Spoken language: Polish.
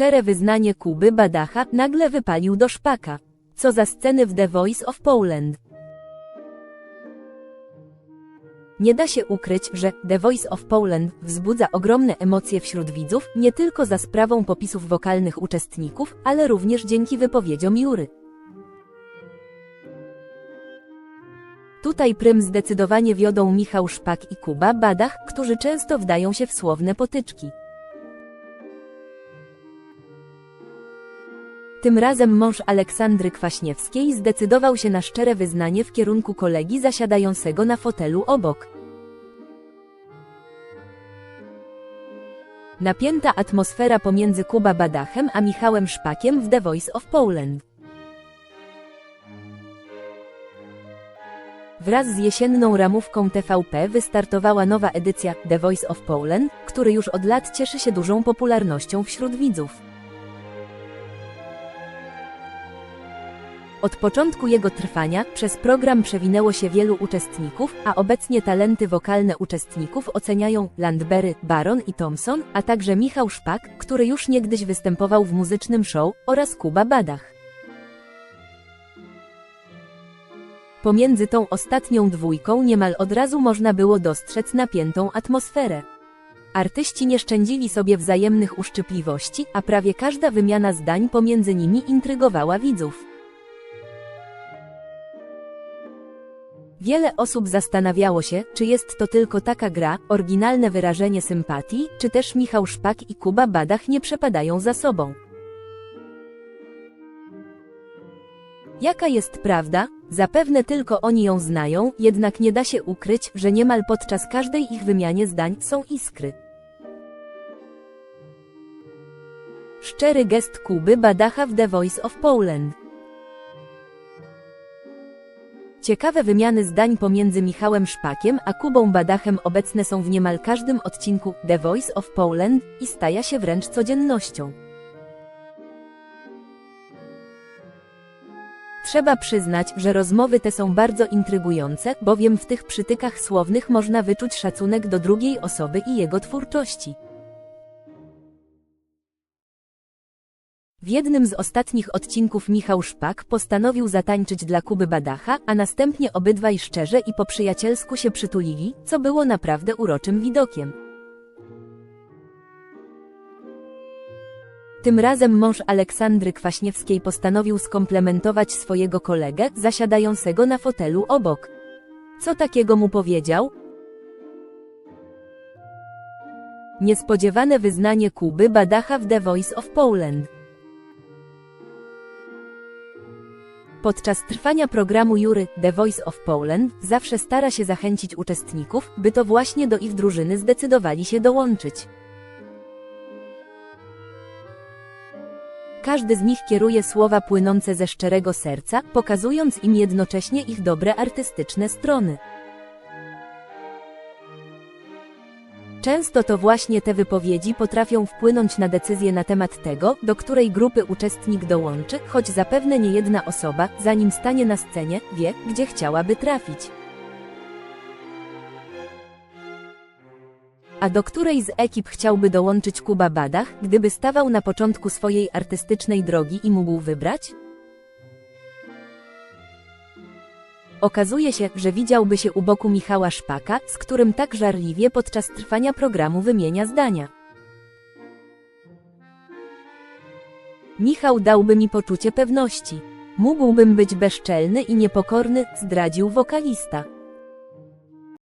Szczere wyznanie Kuby Badacha nagle wypalił do szpaka. Co za sceny w The Voice of Poland. Nie da się ukryć, że The Voice of Poland wzbudza ogromne emocje wśród widzów, nie tylko za sprawą popisów wokalnych uczestników, ale również dzięki wypowiedziom Jury. Tutaj prym zdecydowanie wiodą Michał Szpak i Kuba Badach, którzy często wdają się w słowne potyczki. Tym razem mąż Aleksandry Kwaśniewskiej zdecydował się na szczere wyznanie w kierunku kolegi zasiadającego na fotelu obok. Napięta atmosfera pomiędzy Kuba Badachem a Michałem Szpakiem w The Voice of Poland. Wraz z jesienną ramówką TVP wystartowała nowa edycja The Voice of Poland, który już od lat cieszy się dużą popularnością wśród widzów. Od początku jego trwania przez program przewinęło się wielu uczestników, a obecnie talenty wokalne uczestników oceniają Landberry, Baron i Thompson, a także Michał Szpak, który już niegdyś występował w muzycznym show, oraz Kuba Badach. Pomiędzy tą ostatnią dwójką niemal od razu można było dostrzec napiętą atmosferę. Artyści nie szczędzili sobie wzajemnych uszczypliwości, a prawie każda wymiana zdań pomiędzy nimi intrygowała widzów. Wiele osób zastanawiało się, czy jest to tylko taka gra, oryginalne wyrażenie sympatii, czy też Michał Szpak i Kuba Badach nie przepadają za sobą. Jaka jest prawda? Zapewne tylko oni ją znają, jednak nie da się ukryć, że niemal podczas każdej ich wymianie zdań są iskry. Szczery gest Kuby Badacha w The Voice of Poland. Ciekawe wymiany zdań pomiędzy Michałem Szpakiem a Kubą Badachem obecne są w niemal każdym odcinku The Voice of Poland i staje się wręcz codziennością. Trzeba przyznać, że rozmowy te są bardzo intrygujące, bowiem w tych przytykach słownych można wyczuć szacunek do drugiej osoby i jego twórczości. W jednym z ostatnich odcinków Michał Szpak postanowił zatańczyć dla Kuby Badacha, a następnie obydwaj szczerze i po przyjacielsku się przytulili, co było naprawdę uroczym widokiem. Tym razem mąż Aleksandry Kwaśniewskiej postanowił skomplementować swojego kolegę, zasiadającego na fotelu obok. Co takiego mu powiedział? Niespodziewane wyznanie Kuby Badacha w The Voice of Poland. Podczas trwania programu Jury The Voice of Poland zawsze stara się zachęcić uczestników, by to właśnie do ich drużyny zdecydowali się dołączyć. Każdy z nich kieruje słowa płynące ze szczerego serca, pokazując im jednocześnie ich dobre artystyczne strony. Często to właśnie te wypowiedzi potrafią wpłynąć na decyzję na temat tego, do której grupy uczestnik dołączy, choć zapewne nie jedna osoba, zanim stanie na scenie, wie, gdzie chciałaby trafić. A do której z ekip chciałby dołączyć Kuba Badach, gdyby stawał na początku swojej artystycznej drogi i mógł wybrać? Okazuje się, że widziałby się u boku Michała Szpaka, z którym tak żarliwie podczas trwania programu wymienia zdania. Michał dałby mi poczucie pewności. Mógłbym być bezczelny i niepokorny, zdradził wokalista.